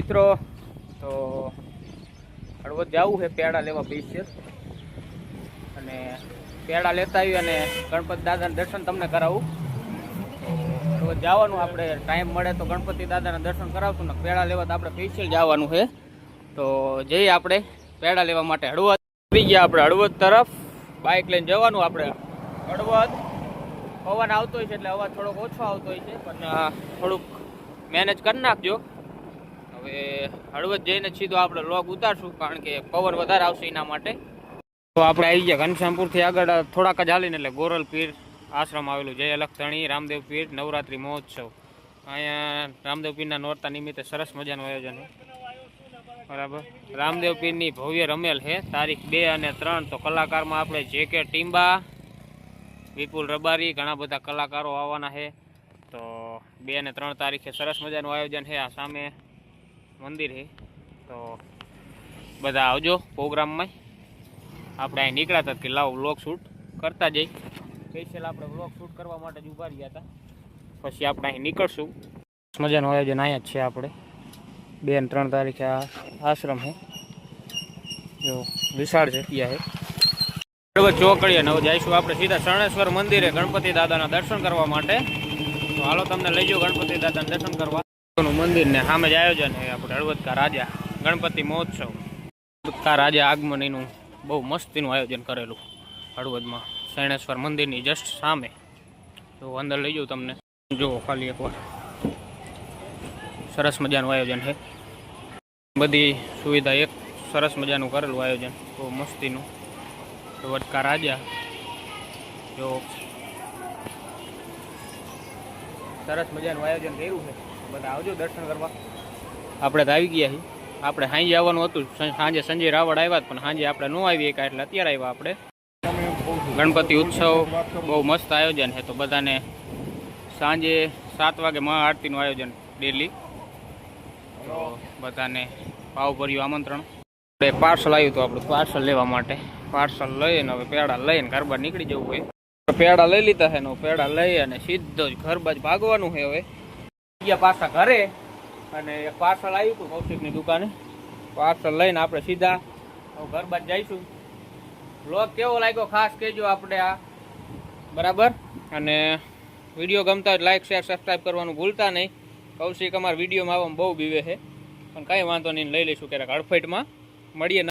મિત્રો, તો હળવદ જવું છે, પેડા લેવા પૈસે અને પેડા લેતા આવી અને ગણપતિ દાદાના દર્શન તમને કરાવું. હળવદ જવાનું, આપણે ટાઈમ મળે તો ગણપતિ દાદાના દર્શન કરાવશું ને પેડા લેવા તો આપણે સ્પેશિયલ જવાનું છે. તો જઈએ આપણે પેડા લેવા માટે. હળવદ આવી ગયા આપણે, હળવદ તરફ. બાઇક લઈને જવાનું આપણે. હળવદ. પવન આવતો હોય છે એટલે અવાજ થોડોક ઓછો આવતો હોય છે, પણ થોડુંક મેનેજ કરી નાખજો. હવે હળવદ જઈને સીધો આપણે લોક ઉતારશું કારણ કે પવન વધારે આવશે એના માટે. તો આપણે આવી ગયા ઘનશ્યામપુરથી આગળ થોડાક જ હાલીને એટલે ગોરલ પીર આશ્રમ આવેલું, જય અલખતણી રામદેવ પીર, નવરાત્રિ મહોત્સવ. અહીંયા રામદેવ પીરના નોરતા નિમિત્તે સરસ મજાનું આયોજન બરાબર? રામદેવ પીરની ભવ્ય રમેલ છે. તારીખ બે અને ત્રણ, તો કલાકારમાં આપણે જે કે ટીમ્બા વિપુલ રબારી, ઘણા બધા કલાકારો આવવાના છે. તો બે અને ત્રણ તારીખે સરસ મજાનું આયોજન છે. આ સામે મંદિર છે તો બધા આવજો પ્રોગ્રામમાં. આપણે અહીં નીકળ્યા હતા કે લાવો વ્લોગ શૂટ કરતા જઈ. સ્પેશિયલ આપણે વ્લોગ શૂટ કરવા માટે જ ઊભા રહ્યા હતા. પછી આપણે અહીં નીકળશું. મજાનું આયોજન અહીંયા જ છે આપણે. બે અને ત્રણ તારીખે આ આશ્રમ છે જો વિશાળ જગ્યા છે બરોબર ચોકડીએ નવ જઈશું આપણે સીધા શરણેશ્વર મંદિરે ગણપતિ દાદાના દર્શન કરવા માટે. તો હાલો તમને લઈ જાઓ ગણપતિ દાદાના દર્શન કરવા. નું મંદિર ને સામે જ આયોજન આપણે હળવદકા રાજા, ગણપતિ મહોત્સવ. હળવદકા રાજા આગમન એનું બહુ મસ્તીનું આયોજન કરેલું હળવદમાં. શરણેશ્વર મંદિરની જસ્ટ સામે. તો અંદર લઈ જાઉં તમને. જુઓ ખાલી એકવાર. સરસ મજાનું આયોજન છે. બધી સુવિધા એક સરસ મજાનું કરેલું આયોજન. બહુ મસ્તીનું. વડકા રાજા. જો. સરસ મજાનું આયોજન કર્યું છે. બધા આવજો દર્શન કરવા. આપણે તો આવી ગયા છીએ. આપણે સાંજે આવવાનું હતું. સાંજે સંજય રાવળ આવ્યા પણ સાંજે આપણે ન આવી ગયા એટલે અત્યારે આવ્યા આપણે. ગણપતિ ઉત્સવ બહુ મસ્ત આયોજન છે. તો બધાને સાંજે સાત વાગે મહાઆરતીનું આયોજન ડેલી. તો બધાને ભાવભર્યું આમંત્રણ. આપણે પાર્સલ આવ્યું હતું આપણું પાર્સલ લેવા માટે. પાર્સલ લઈને હવે પેડા લઈને ઘર બહાર નીકળી જવું હોય. પેડા લઈ લીધા છે પેડા લઈ અને સીધો જ ઘર બાજ ભાગવાનું છે હવે. ગયા પાછા ઘરે અને એક પાર્સલ આવ્યું હતું કૌશિકની દુકાને. પાર્સલ લઈને આપણે સીધા ઘર બાદ જઈશું. બ્લોગ કેવો લાગ્યો? ખાસ કહેજો આપણે આ. બરાબર? અને વીડિયો ગમતા હોય લાઈક શેર સબસ્ક્રાઈબ કરવાનું ભૂલતા નહીં. કૌશિક અમારા વિડીયોમાં આવવામાં બહુ બીવે છે. પણ કાંઈ વાંધો નહીં, લઈ લઈશું. ક્યારેક હડફેટમાં. મળીએ